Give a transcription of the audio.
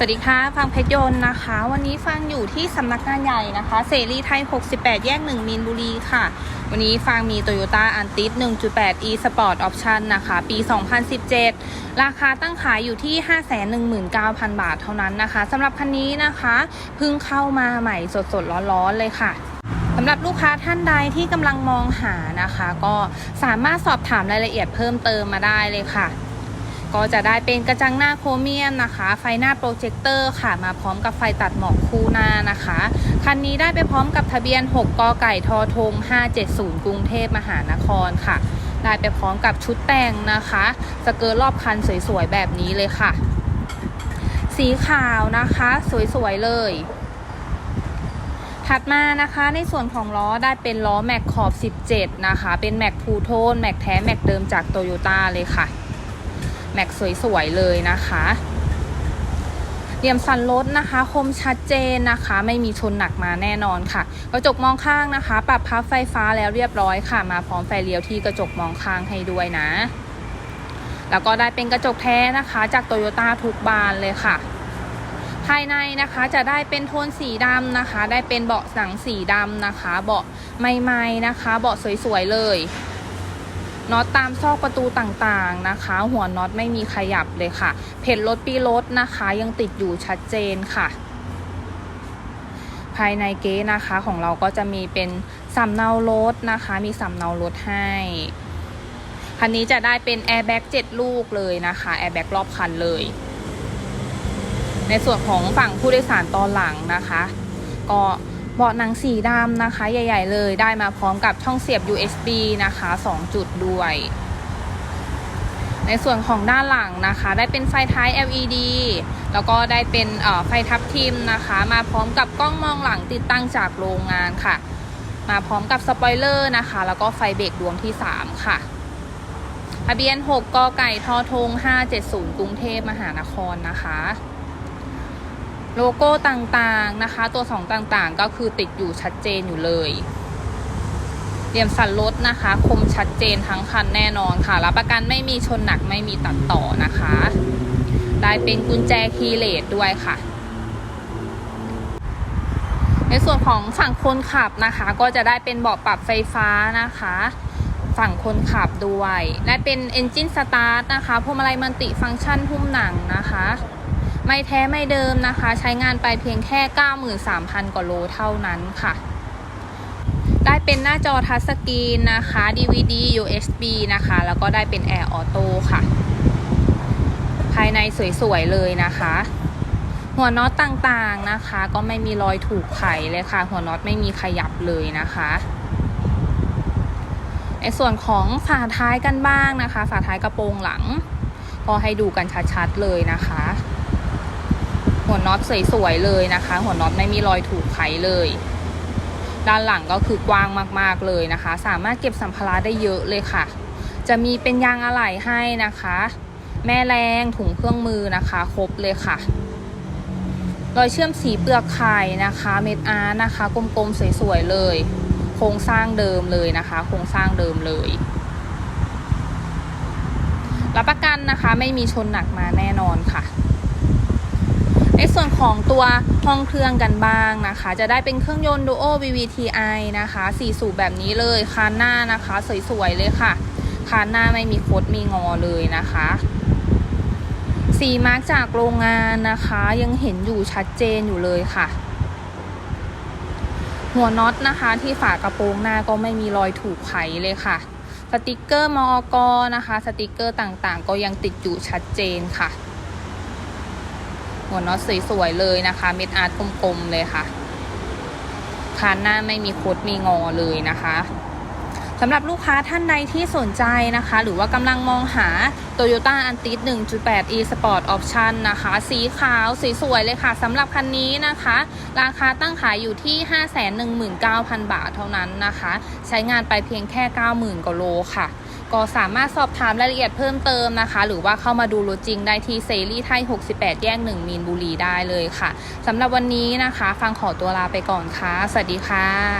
สวัสดีค่ะ ฟังเพชรยนต์นะคะ วันนี้ฟังอยู่ที่สำนักงานใหญ่นะคะ เสรีไทย 68 แยก 1 มีนบุรีค่ะ วันนี้ฟังมี Toyota a n t i s 1.8 e Sport Option นะคะ ปี 2017 ราคาตั้งขายอยู่ที่ 519,000 บาทเท่านั้นนะคะสำหรับคันนี้นะคะเพิ่งเข้ามาใหม่สดๆ ร้อนๆ เลยค่ะสำหรับลูกค้าท่านใดที่กำลังมองหานะคะ ก็สามารถสอบถามรายละเอียดเพิ่มเติมมาได้เลยค่ะ ก็จะได้เป็นกระจังหน้าโครเมียมนะคะ ไฟหน้าโปรเจคเตอร์ค่ะ มาพร้อมกับไฟตัดหมอกคู่หน้านะคะ คันนี้ได้ไปพร้อมกับทะเบียน6กกไก่ทอทง 570 กรุงเทพมหานครค่ะ ได้ไปพร้อมกับชุดแต่งนะคะ สเกิร์ตรอบคันสวยๆ แบบนี้เลยค่ะ สีขาวนะคะ สวยๆ เลยถัดมานะคะในส่วนของล้อได้เป็นล้อแม็กขอบ 17 นะคะ เป็นแม็กพูโทนแม็กแท้แม็กเดิมจากโตโยต้าเลยค่ะ แม็กสวยๆเลยนะคะเหลี่ยมสันรถนะคะ คมชัดเจนนะคะ ไม่มีชนหนักมาแน่นอนค่ะ กระจกมองข้างนะคะ ปรับพับไฟฟ้าแล้วเรียบร้อยค่ะ มาพร้อมไฟเลี้ยวที่กระจกมองข้างให้ด้วยนะ แล้วก็ได้เป็นกระจกแท้นะคะ จากโตโยต้าทุกบานเลยค่ะ ภายในนะคะจะได้เป็นโทนสีดำนะคะ ได้เป็นเบาะหนังสีดำนะคะ เบาะใหม่ๆนะคะ เบาะสวยๆเลย น็อตตามซอกประตูต่างๆนะคะ หัวน็อตไม่มีขยับเลยค่ะ เพจรถปีรถนะคะ ยังติดอยู่ชัดเจนค่ะ ภายในเก๊นะคะของเราก็จะมีเป็นสำเนารถนะคะ มีสำเนารถให้คันนี้จะได้เป็นแอร์แบ็ก7ลูกเลยนะคะแอร์แบ็กรอบคันเลย ในส่วนของฝั่งผู้โดยสารตอนหลังนะคะ ก็ เบาะหนังสีดำนะคะ ใหญ่ ๆ เลยได้มาพร้อมกับช่องเสียบ USB นะคะ 2 จุดด้วย ในส่วนของด้านหลังนะคะ ได้เป็นไฟท้าย LED แล้วก็ได้เป็นไฟทับทิมนะคะ มาพร้อมกับกล้องมองหลังติดตั้งจากโรงงานค่ะ มาพร้อมกับสปอยเลอร์นะคะ แล้วก็ไฟเบรกดวงที่ 3 ค่ะทะเบียน 6กกไก่ทอทง570 กรุงเทพมหานครนะคะ โลโก้ต่างๆนะคะ ตัวสองต่างๆ ก็คือติดอยู่ชัดเจนอยู่เลยเหลี่ยมสันรถนะคะ คมชัดเจนทั้งคันแน่นอนค่ะรับประกันไม่มีชนหนักไม่มีตัดต่อนะคะ ได้เป็นกุญแจคีย์เลสด้วยค่ะ ในส่วนของฝั่งคนขับนะคะ ก็จะได้เป็นเบาะปรับไฟฟ้านะคะ ฝั่งคนขับด้วย และเป็น Engine Start นะคะพวงมาลัยมัลติฟังก์ชันหุ้มหนังนะคะ ไม่แท้ไม่เดิมนะคะ ใช้งานไปเพียงแค่ 93,000 กว่าโลเท่านั้นค่ะ ได้เป็นหน้าจอทัชสกรีนนะคะ DVD USB นะคะ แล้วก็ได้เป็นแอร์ออโต้ค่ะ ภายในสวยๆเลยนะคะหัวน็อตต่างๆนะคะ ก็ไม่มีรอยถูกไขเลยค่ะ หัวน็อตไม่มีขยับเลยนะคะ ในส่วนของฝาท้ายกันบ้างนะคะ ฝาท้ายกระโปรงหลัง ก็ให้ดูกันชัดๆเลยนะคะ หัวน็อตสวยๆเลยนะคะ หัวน็อตไม่มีรอยถูกไขเลย ด้านหลังก็คือกว้างมากๆเลยนะคะ สามารถเก็บสัมภาระได้เยอะเลยค่ะ จะมีเป็นยางอะไหล่ให้นะคะ แม่แรงถุงเครื่องมือนะคะ ครบเลยค่ะรอยเชื่อมสีเปลือกไข่นะคะ เม็ดอาร์นะคะ กลมๆสวยๆเลย โครงสร้างเดิมเลยนะคะ โครงสร้างเดิมเลย รับประกันนะคะไม่มีชนหนักมาแน่นอนค่ะ ในส่วนของตัวห้องเครื่องกันบ้างนะคะ จะได้เป็นเครื่องยนต์ Duo VVTi นะคะ4สูบแบบนี้เลยคานหน้านะคะสวยๆเลยค่ะคานหน้าไม่มีคดมีงอเลยนะคะสีมาร์กจากโรงงานนะคะ ยังเห็นอยู่ชัดเจนอยู่เลยค่ะ หัวน็อตนะคะที่ฝากระโปรงหน้าก็ไม่มีรอยถูกไขเลยค่ะ สติกเกอร์มอกนะคะ สติกเกอร์ต่างๆ ก็ยังติดอยู่ชัดเจนค่ะ หัวน็อตสวยๆเลยนะคะ เม็ดอาร์ตกลมๆเลยค่ะคานหน้าไม่มีคดมีงอเลยนะคะ สำหรับลูกค้าท่านใดที่สนใจนะคะ หรือว่ากำลังมองหา Toyota a n t i s 1.8 e Sport Option นะคะ สีขาวสีสวยเลยค่ะสำหรับคันนี้นะคะ ราคาตั้งขายอยู่ที่ 519,000 บาทเท่านั้นนะคะ ใช้งานไปเพียงแค่ 90,000กว่าโลค่ะ ก็สามารถสอบถามรายละเอียดเพิ่มเติมนะคะ หรือว่าเข้ามาดูรถจริงได้ที่เซรีไทย 68 แยก 1 มีนบุรีได้เลยค่ะสำหรับวันนี้นะคะ ฟังขอตัวลาไปก่อนค่ะ สวัสดีค่ะ